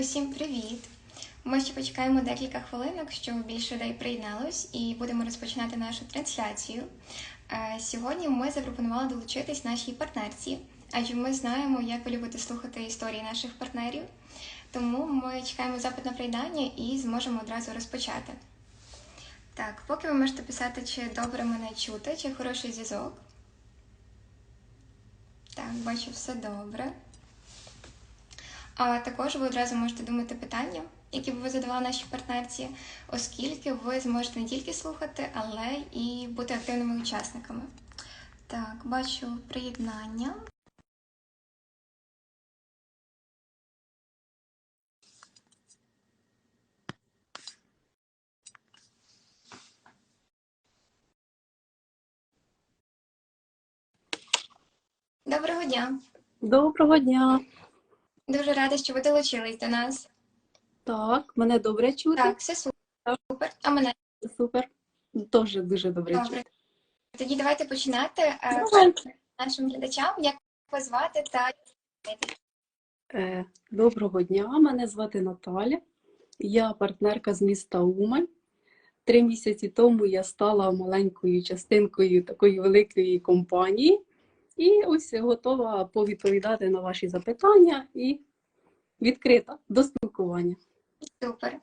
Усім привіт! Ми ще почекаємо декілька хвилинок, щоб більше людей приєдналось, і будемо розпочинати нашу трансляцію. Е, Сьогодні ми запропонували долучитись нашій партнерці, адже ми знаємо, як ви любите слухати історії наших партнерів. Тому ми чекаємо запит на приєднання і зможемо одразу розпочати. Так, поки ви можете писати, чи добре мене чути, чи хороший зв'язок. Так, бачу, все добре. А також ви одразу можете думати питання, які б ви задавали нашій партнерці, оскільки ви зможете не тільки слухати, але і бути активними учасниками. Так, бачу приєднання. Доброго дня! Доброго дня. Дуже рада, що ви долучились до нас. Так, мене добре чути. Так, все супер. А мене Супер. Дуже дуже добре добре. чути. Тоді давайте починати Е, Давайте. нашим глядачам, як вас звати та Е, Доброго дня, мене звати Наталя. Я партнерка з міста Умань. Три місяці тому я стала маленькою частинкою такої великої компанії. І ось готова повідповідати на ваші запитання і відкрита до спілкування. Супер. Е,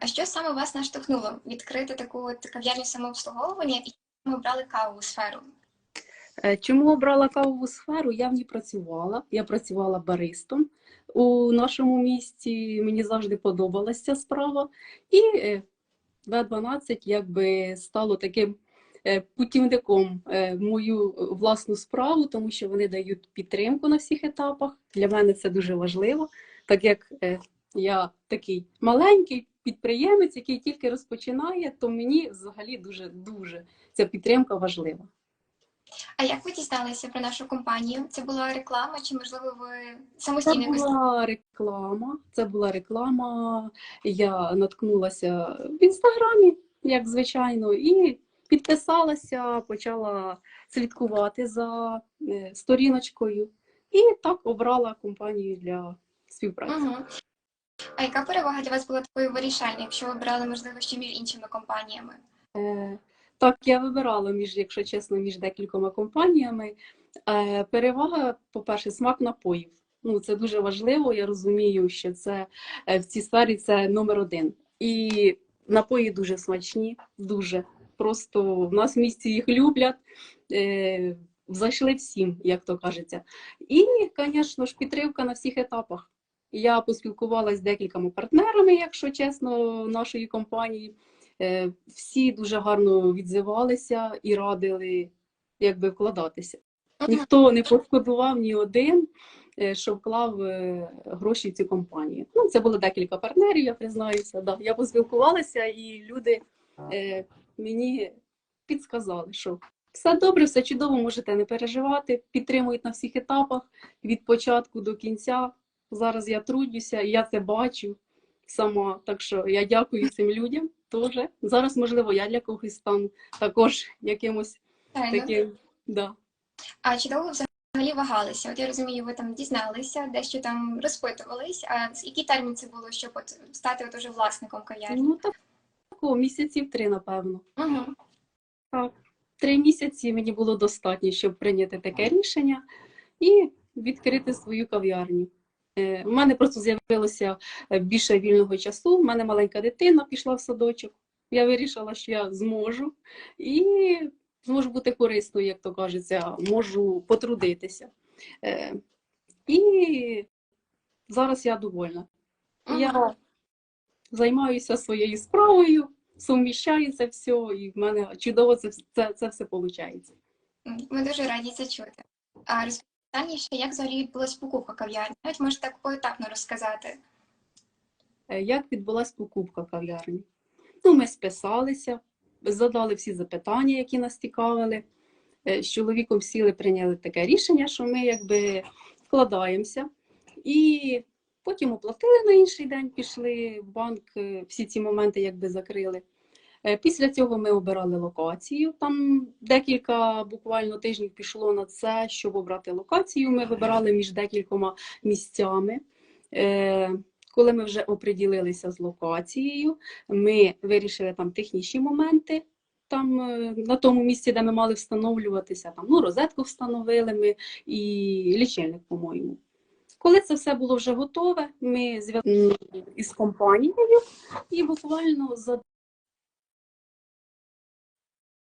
А що саме вас наштовхнуло відкрити таку от кав'ярню самообслуговування і чому обрали кавову сферу? Е, Чому обрала кавову сферу? Я в ній працювала. Я працювала баристом у нашому місті. Мені завжди подобалася справа. І е, В12 якби стало таким путівником е, в мою власну справу, тому що вони дають підтримку на всіх етапах. Для мене це дуже важливо, так як е, я такий маленький підприємець, який тільки розпочинає, то мені взагалі дуже дуже ця підтримка важлива. А як ви дізналися про нашу компанію? Це була реклама, чи можливо ви самостійно якось була реклама. Це була реклама. Я наткнулася в інстаграмі, як звичайно, і підписалася, почала слідкувати за е, сторіночкою. І так обрала компанію для співпраці. Угу. А яка перевага для вас була такою вирішальною, якщо ви обрали, можливо, ще між іншими компаніями? Е, Так, я вибирала між, якщо чесно, між декількома компаніями. Е, Перевага, по-перше, смак напоїв. Ну, це дуже важливо. Я розумію, що це е, в цій сфері це номер один. І напої дуже смачні, дуже. Просто в нас в місті їх люблять. Е, Зайшли всім, як то кажеться. І, звісно ж, підтримка на всіх етапах. Я поспілкувалася з декількома партнерами, якщо чесно, нашої компанії. Е, Всі дуже гарно відзивалися і радили, якби вкладатися. Ніхто не пошкодував ні один, е, що вклав гроші в цю компанію. Ну, це було декілька партнерів, я признаюся. Да. Я поспілкувалася, і люди мені підсказали, що все добре, все чудово, можете не переживати, підтримують на всіх етапах від початку до кінця. Зараз я трудюся, я це бачу сама. Так що я дякую цим людям теж. Зараз, можливо, я для когось стану також якимось таким. Да. А чи довго взагалі вагалися? От я розумію, ви там дізналися, дещо там розпитувались. А який термін це було, щоб от стати от уже власником кав'ярні? Ну, так, такого, місяців три, напевно. Угу. Так. Три місяці мені було достатньо, щоб прийняти таке рішення і відкрити свою кав'ярню. Е, У мене просто з'явилося е, більше вільного часу. У мене маленька дитина пішла в садочок. Я вирішила, що я зможу і зможу бути корисною, як то кажеться, можу потрудитися. Е, І зараз я довольна. Я займаюся своєю справою, суміщаю це все, і в мене чудово це, це, це все виходить. Ми дуже раді це чути. А розпитання як взагалі відбулась покупка кав'ярні? Навіть можете так поетапно розказати. Е, Як відбулась покупка кав'ярні? Ну, ми списалися, задали всі запитання, які нас цікавили. Е, З чоловіком сіли, прийняли таке рішення, що ми якби вкладаємося. І потім оплатили на інший день, пішли в банк, е, всі ці моменти якби закрили. Е, Після цього ми обирали локацію. Там декілька буквально тижнів пішло на це, щоб обрати локацію. Ми вибирали між декількома місцями. Е, Коли ми вже оприділилися з локацією, ми вирішили там технічні моменти. Там на тому місці, де ми мали встановлюватися, там ну розетку встановили ми і лічильник, по-моєму. Коли це все було вже готове, ми зв'язалися із компанією і буквально за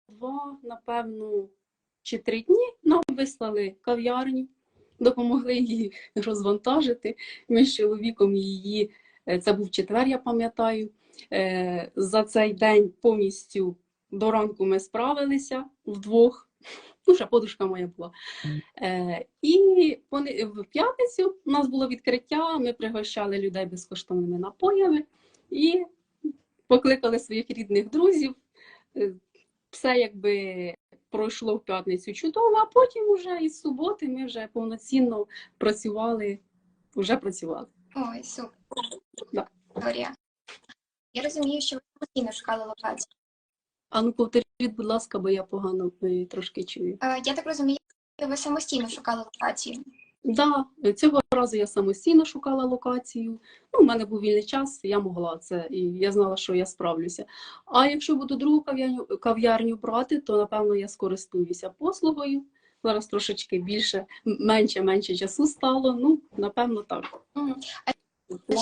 два, напевно, чи три дні нам вислали кав'ярню, допомогли її розвантажити. Ми з чоловіком її, е, це був четвер, я пам'ятаю. е, За цей день повністю до ранку ми справилися вдвох. Ну, ще подушка моя була. Е, І в п'ятницю у нас було відкриття, ми пригощали людей безкоштовними напоями і покликали своїх рідних друзів. Е, Все якби пройшло в п'ятницю чудово, а потім вже із суботи ми вже повноцінно працювали, вже працювали. Ой, супер. Да. Історія. Я розумію, що ви постійно шукали локацію. А ну повторіть, будь ласка, бо я погано е, трошки чую. Е, Я так розумію, ви самостійно шукали локацію. Да, цього разу я самостійно шукала локацію. Ну, у мене був вільний час, я могла це, і я знала, що я справлюся. А якщо буду другу кав'ярню, кав'ярню брати, то напевно я скористуюся послугою. Зараз трошечки більше, менше, менше часу стало. Ну, напевно, так. Мгм. А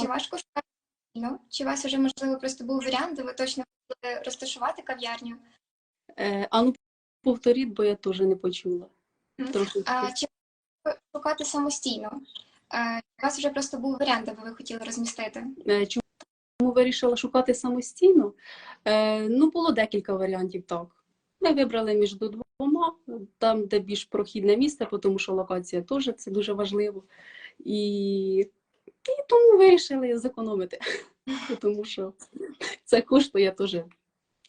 Чи важко шукати самостійно? Чи у вас вже, можливо, просто був варіант, де ви точно розташувати кав'ярню? Е, а ну повторіть, бо я теж не почула. А, чи шукати самостійно? Е, У вас вже просто був варіант, де би ви хотіли розмістити? Е, Чому вирішила шукати самостійно? Е, Ну, було декілька варіантів так. Ми вибрали між двома, там, де більш прохідне місце, тому що локація теж це дуже важливо. І, і тому вирішили зекономити, тому що це коштує теж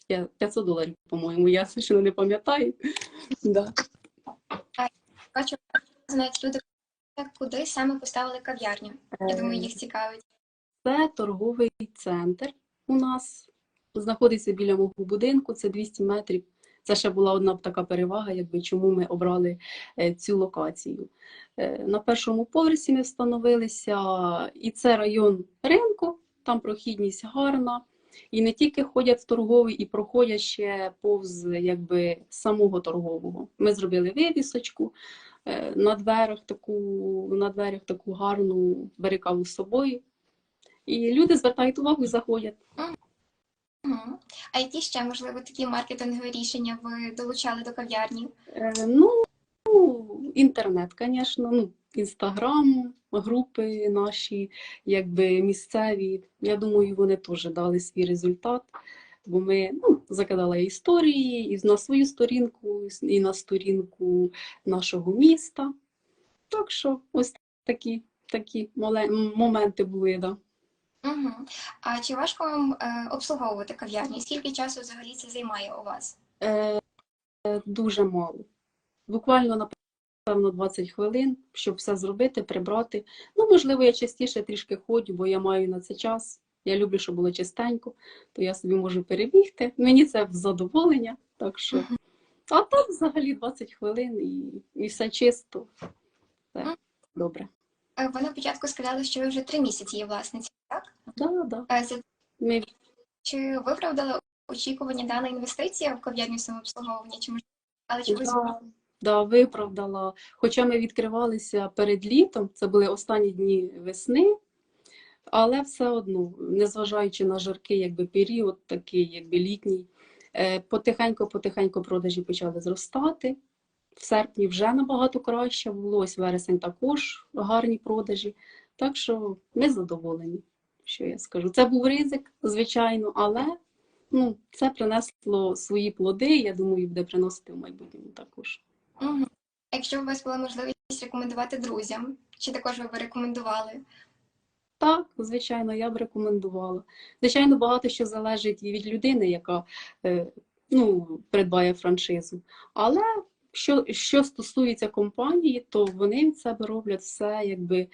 я- 500 доларів, по-моєму, я точно не пам'ятаю. Да. Бачу, знають люди, куди саме поставили кав'ярню. Я думаю, їх цікавить. Це торговий центр у нас знаходиться біля мого будинку, це 200 метрів. Це ще була одна така перевага, якби чому ми обрали е, цю локацію. Е, На першому поверсі ми встановилися, і це район ринку, там прохідність гарна. І не тільки ходять в торговий, і проходять ще повз якби, самого торгового. Ми зробили вивісочку е, на дверях таку, на дверях таку гарну берикаву з собою. І люди звертають увагу і заходять. А які ще, можливо, такі маркетингові рішення ви долучали до кав'ярні? Е, Ну, інтернет, звісно, ну, інстаграм, групи наші, якби місцеві. Я думаю, вони теж дали свій результат. Бо ми ну, закидали історії і на свою сторінку, і на сторінку нашого міста. Так що ось такі, такі моменти були. Да. Угу. А чи важко вам е, обслуговувати кав'ярні? Скільки часу взагалі це займає у вас? Е, дуже мало. Буквально, напевно, 20 хвилин, щоб все зробити, прибрати. Ну, можливо, я частіше трішки ходжу, бо я маю на це час. Я люблю, щоб було чистенько, то я собі можу перебігти. Мені це в задоволення. Так що. А так взагалі 20 хвилин і, і все чисто. Все добре. Е, Ви на початку сказали, що ви вже три місяці є власницею, так? Да, да. Е, Ми Чи виправдали очікування дана інвестиція в кав'ярню самообслуговування? Чи можливо, але чи ви Да, да, виправдала. Хоча ми відкривалися перед літом, це були останні дні весни, але все одно, незважаючи на жаркий якби, період, такий якби літній, потихеньку-потихеньку продажі почали зростати. В серпні вже набагато краще було, ось вересень також гарні продажі. Так що ми задоволені, що я скажу. Це був ризик, звичайно, але ну, це принесло свої плоди, я думаю, буде приносити в майбутньому також. Угу. Якщо у вас була можливість рекомендувати друзям, чи також ви б рекомендували? Так, звичайно, я б рекомендувала. Звичайно, багато що залежить і від людини, яка е, ну, придбає франшизу. Але що, що стосується компанії, то вони від себе роблять все, якби,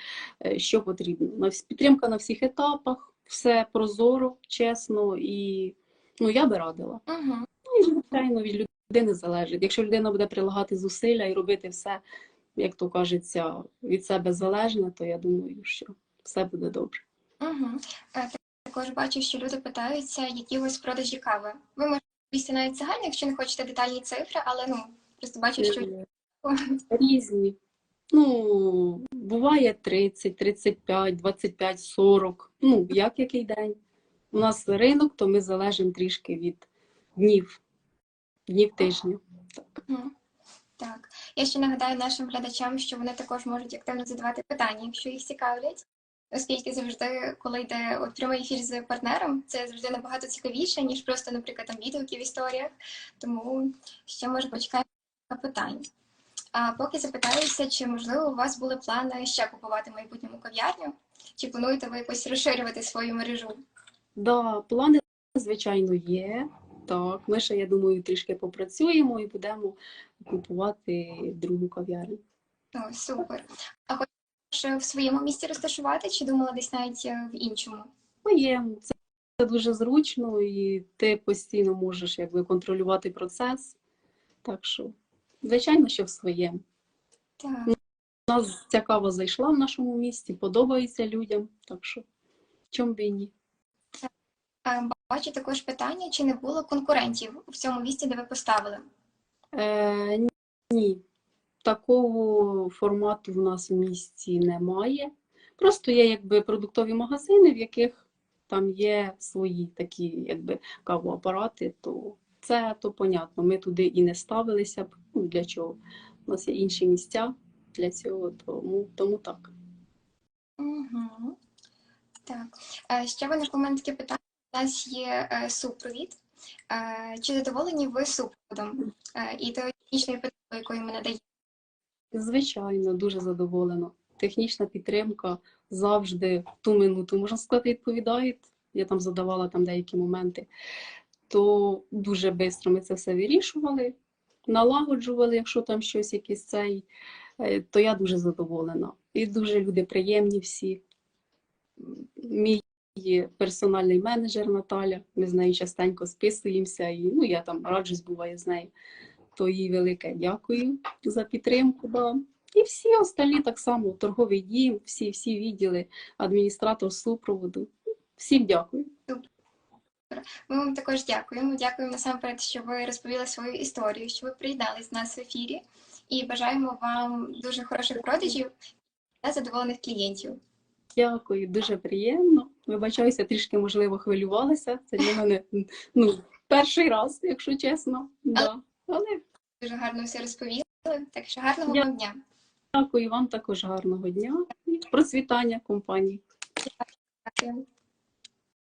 е, що потрібно. Підтримка на всіх етапах, все прозоро, чесно і ну, я би радила. Угу. Ну, і, звичайно, від людини залежить. Якщо людина буде прилагати зусилля і робити все, як то кажеться, від себе залежне, то я думаю, що все буде добре. Угу. Також бачу, що люди питаються, які у вас продажі кави. Ви можете відповісти навіть загально, якщо не хочете детальні цифри, але ну просто бачу, що Е, Різні. Ну, буває 30, 35, 25, 40. Ну, як який день. У нас ринок, то ми залежимо трішки від днів, днів тижня. Так. Так, я ще нагадаю нашим глядачам, що вони також можуть активно задавати питання, якщо їх цікавлять. Оскільки завжди, коли йде от прямий ефір з партнером, це завжди набагато цікавіше, ніж просто, наприклад, там відгуки в історіях. Тому ще може почекаємо на питань. А поки запитаюся, чи можливо у вас були плани ще купувати в майбутньому кав'ярню? Чи плануєте ви якось розширювати свою мережу? Да, плани, звичайно, є. Так, ми ще, я думаю, трішки попрацюємо і будемо купувати другу кав'ярню. О, супер. А хочеш в своєму місті розташувати, чи думала десь навіть е, в іншому? Моєму. Це, це дуже зручно, і ти постійно можеш якби контролювати процес. Так що, звичайно, що в своєму. Так. У нас ця кава зайшла в нашому місті, подобається людям, так що чому б і ні. Бачу також питання, чи не було конкурентів в цьому місті, де ви поставили? Е, ні, такого формату в нас в місті немає. Просто є якби продуктові магазини, в яких там є свої такі якби кавоапарати, то це то понятно. Ми туди і не ставилися б. Ну, для чого? У нас є інші місця для цього, тому, тому так. Угу. Так. Е, Ще виникло у мене таке питання. У нас є е, супровід. Е, Чи задоволені ви супроводом е, і тою технічною підтримкою, якою ми надаємо? Звичайно, дуже задоволена. Технічна підтримка завжди в ту минуту, можна сказати, відповідає. Я там задавала там деякі моменти, то дуже швидко ми це все вирішували, налагоджували, якщо там щось якийсь цей, е, то я дуже задоволена. І дуже люди приємні всі. Мій персональний менеджер Наталя, ми з нею частенько списуємося, і ну, я там раджусь буває з нею. То їй велике дякую за підтримку. Да. І всі остальні так само, торговий дім, всі, всі відділи, адміністратор супроводу. Всім дякую. Ми вам також дякуємо. Дякуємо насамперед, що ви розповіли свою історію, що ви приєднались до нас в ефірі, і бажаємо вам дуже хороших продажів та задоволених клієнтів. Дякую, дуже приємно. Вибачаюся, трішки, можливо, хвилювалася. Це для мене ну, перший раз, якщо чесно. Да. Але Дуже гарно все розповіли. Так що гарного Я- вам дня. дякую вам також гарного дня і процвітання компанії. Дякую.